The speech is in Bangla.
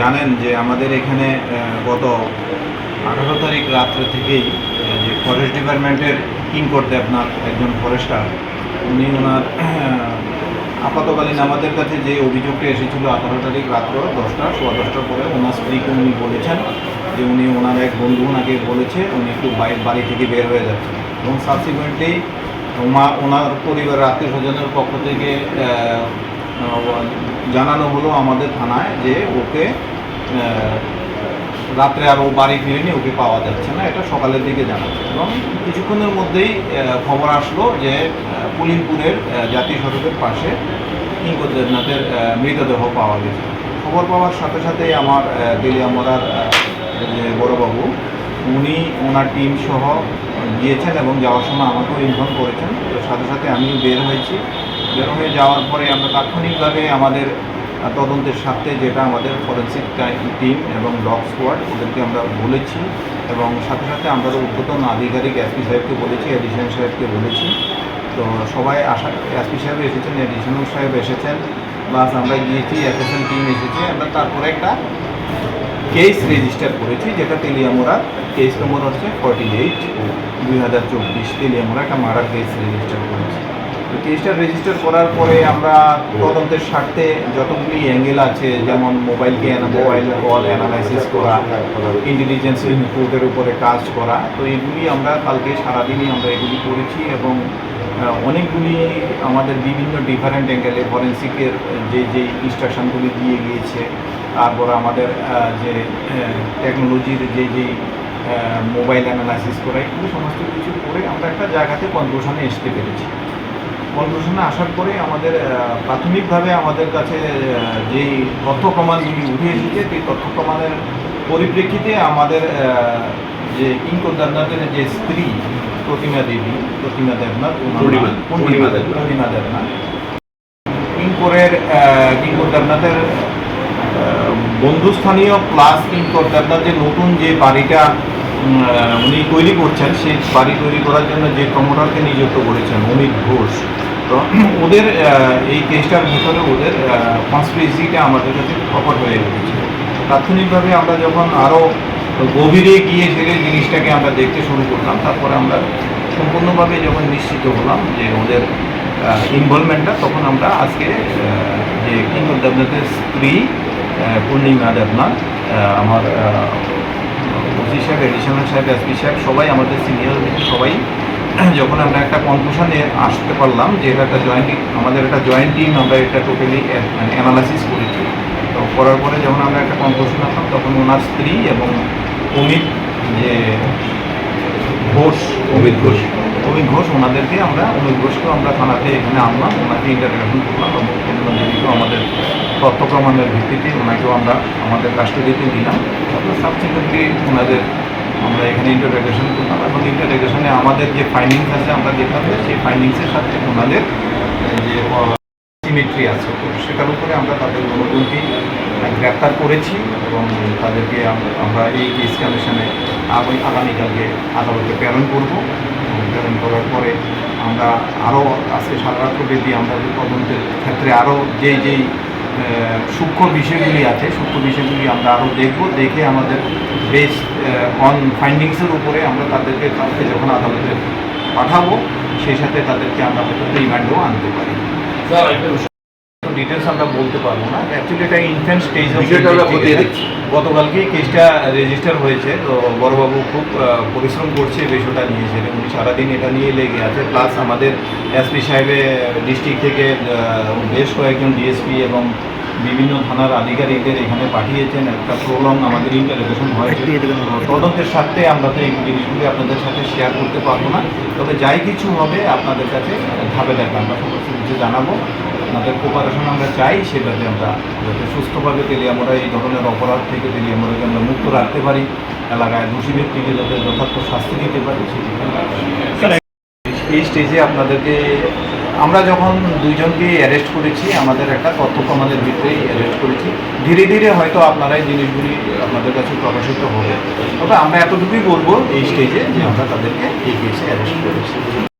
জানেন যে আমাদের এখানে গত আঠারো তারিখ রাত্রে থেকেই যে ফরেস্ট ডিপার্টমেন্টের কিং করতে আপনার একজন ফরেস্টার উনি ওনার আপাতকালীন আমাদের কাছে যে অভিযোগটা এসেছিল আঠারো তারিখ রাত্র দশটা, সোয়া দশটার পরে ওনার স্ত্রীকে উনি বলেছেন যে উনি ওনার এক বন্ধু ওনাকে বলেছে, উনি একটু বাইরে বাড়ি থেকে বের হয়ে যাচ্ছে এবং সাবসিকুয়েন্টলি ওনার পরিবার আত্মীয় স্বজনের পক্ষ থেকে জানানো হলো আমাদের থানায় যে ওকে রাত্রে আর ও বাড়ি ফিরেনি ওকে পাওয়া যাচ্ছে না এটা সকালের দিকে জানাচ্ছে। এবং কিছুক্ষণের মধ্যেই খবর আসলো যে পুলিনপুরের জাতীয় সড়কের পাশে কিঙ্কর দেবনাথের মৃতদেহ পাওয়া গেছে। খবর পাওয়ার সাথে সাথে আমার আহ, তেলিয়ামরার যে বড়বাবু উনি ওনার টিম সহ গিয়েছেন এবং যাওয়ার সময় আমাকেও ইনফর্ম করেছেন। তো সাথে সাথে আমিও বের হয়েছি। বের হয়ে যাওয়ার পরে আমরা তাৎক্ষণিকভাবে আমাদের তদন্তের সাথে যেটা আমাদের ফরেন্সিক টিম এবং ডগ স্কোয়াড ওদেরকে আমরা বলেছি এবং সাথে সাথে আমরা উদ্বোধন আধিকারিক এসপি সাহেবকে বলেছি এডিশনাল সাহেবকে বলেছি। তো সবাই আশা এসপি সাহেব এসেছেন এডিশনাল সাহেব এসেছেন প্লাস আমরা গিয়েছি এফএসএল টিম এসেছে, আমরা তারপরে একটা কেস রেজিস্টার করেছি, যেটা তেলিয়ামোড়া কেস নম্বর হচ্ছে ফর্টি এইট দুই হাজার চব্বিশ তেলিয়ামোড়া একটা মার্ডার কেস রেজিস্টার করেছি। কেসটা রেজিস্টার করার পরে আমরা তদন্তের স্বার্থে যতগুলি অ্যাঙ্গেল আছে, যেমন মোবাইলকে মোবাইল কল অ্যানালাইসিস করা ইন্টেলিজেন্স রিপোর্টের উপরে কাজ করা, তো এগুলি আমরা কালকে সারাদিনই আমরা এগুলি করেছি এবং অনেকগুলি আমাদের বিভিন্ন ডিফারেন্ট অ্যাঙ্গেলে ফরেন্সিকের যে যে ইনস্ট্রাকশনগুলি দিয়ে গিয়েছে, তারপর আমাদের যে টেকনোলজির যে যে মোবাইল অ্যানালাইসিস করা, এগুলো সমস্ত কিছু করে আমরা একটা জায়গাতে কনক্লুশনে আসতে পেরেছি। কনক্লুশনে আসার পরে আমাদের প্রাথমিকভাবে আমাদের কাছে যেই তথ্য প্রমাণগুলি উঠে এসেছে সেই তথ্য প্রমাণের পরিপ্রেক্ষিতে আমাদের যে কিঙ্কর দেবনাথের যে স্ত্রী প্রতিমা দেবী প্রতিমা দেবনাথ পূর্ণিমা, পূর্ণিমা দেবনাথ। কিঙ্করের কিঙ্কর দেবনাথের বন্ধুস্থানীয় প্লাস কিঙ্কর দেবনাথ যে নতুন যে বাড়িটা উনি তৈরি করছেন, সেই বাড়ি তৈরি করার জন্য যে প্রমোটারকে নিযুক্ত করেছেন, অমিত ঘোষ। তো ওদের এই কেসটার ভিতরে ওদের কনস্পিরেসিটা আমাদের কাছে প্রকট হয়ে উঠেছে তাৎক্ষণিকভাবে আমরা যখন আরও গভীরে গিয়ে সেরে জিনিসটাকে আমরা দেখতে শুরু করলাম, তারপরে আমরা সম্পূর্ণভাবে যখন নিশ্চিত হলাম যে ওদের ইনভলভমেন্টটা তখন আমরা আজকে যে কিঙ্কর দেবনাথের স্ত্রী পূর্ণিমা দেবনাথ আমার ওসি সাহেব এডিশনাল সাহেব এসপি সাহেব সবাই আমাদের সিনিয়র সবাই। যখন আমরা একটা কনক্লুশনে আসতে পারলাম যে এটা একটা জয়েন্ট আমাদের একটা জয়েন্ট টিম আমরা এটা টোটালি মানে অ্যানালাইসিস করেছি। তো করার পরে যখন আমরা একটা কনক্লুশন আসলাম, তখন ওনার স্ত্রী এবং অমিত, যে ঘোষ, অমিত ঘোষ। অমিত ঘোষ, ওনাদেরকে আমরা, অমিত ঘোষকেও আমরা থানাতে এখানে আনলাম। ওনাকে ইন্টারভিউ করলাম এবং পূর্ণদেবীকেও আমাদের তথ্য প্রমাণের ভিত্তিতে ওনাকেও আমরা আমাদের কাস্টডিতে দিলাম। তারপর সাবসিকুয়েন্টলি ওনাদের আমরা এখানে ইন্টারোগেশন করলাম এবং ইন্টারোগেশনে আমাদের যে ফাইন্ডিংস আছে আমরা দেখলাম সেই ফাইন্ডিংসের সাথে ওনাদের যে সিমেট্রি আছে। তো সেটার উপরে আমরা তাদের অনুকূলটি গ্রেপ্তার করেছি এবং তাদেরকে আমরা এই কেস কমিশনে আগামী, আগামীকালকে আদালতে প্রেরণ করব। এবং করার পরে আমরা আরও আজকে সারা রাত্র ব্যাপী আমরা যে তদন্তের ক্ষেত্রে আরও যে যেই সূক্ষ্ম বিষয়গুলি আছে, সূক্ষ্ম বিষয়গুলি আমরা আরও দেখব, দেখে আমাদের বেস অন ফাইন্ডিংসের উপরে আমরা তাদেরকে কালকে যখন আদালতে পাঠাবো, সেই সাথে তাদেরকে আমরা হয়তো রিমান্ডও আনতে পারি। ডিটেলস আমরা বলতে পারব না। অ্যাকচুয়ালি এটা ইনফ্যান্ট স্টেজ গতকালকেই কেসটা রেজিস্টার হয়েছে। তো বড়বাবু খুব পরিশ্রম করছে বিষয়টা নিয়ে। সেটা উনি সারাদিন এটা নিয়ে লেগে আছে। প্লাস আমাদের এসপি সাহেবের ডিস্ট্রিক্ট থেকে বেশ কয়েকজন ডিএসপি এবং বিভিন্ন থানার আধিকারিকদের এখানে পাঠিয়েছেন। একটা প্রলং আমাদের ইন্টারোগেশন হয়েছে তদন্তের স্বার্থে আমরা তো এই জিনিসগুলি আপনাদের সাথে শেয়ার করতে পারব না। তবে যাই কিছু হবে আপনাদের কাছে ধাপে ধাপে আমরা সমস্ত কিছু জানাব। আপনাদের কোপারেশন আমরা চাই সেটাতে আমরা যাতে সুস্থভাবে তেলিয়ামোড়া, এই ধরনের অপরাধ থেকে তেলিয়ামোড়াকে আমরা মুক্ত রাখতে পারি, এলাকায় দোষী ব্যক্তিকে যাতে যথার্থ শাস্তি দিতে পারি এই স্টেজে আপনাদেরকে, আমরা যখন দুইজনকে অ্যারেস্ট করেছি, আমাদের একটা তথ্য প্রমাণের ভিতরেই অ্যারেস্ট করেছি, ধীরে ধীরে হয়তো আপনারা এই জিনিসগুলি আপনাদের কাছে প্রকাশিত হবে। তবে আমরা এতটুকুই বলব এই স্টেজে যে আমরা তাদেরকে কেসে অ্যারেস্ট করেছি।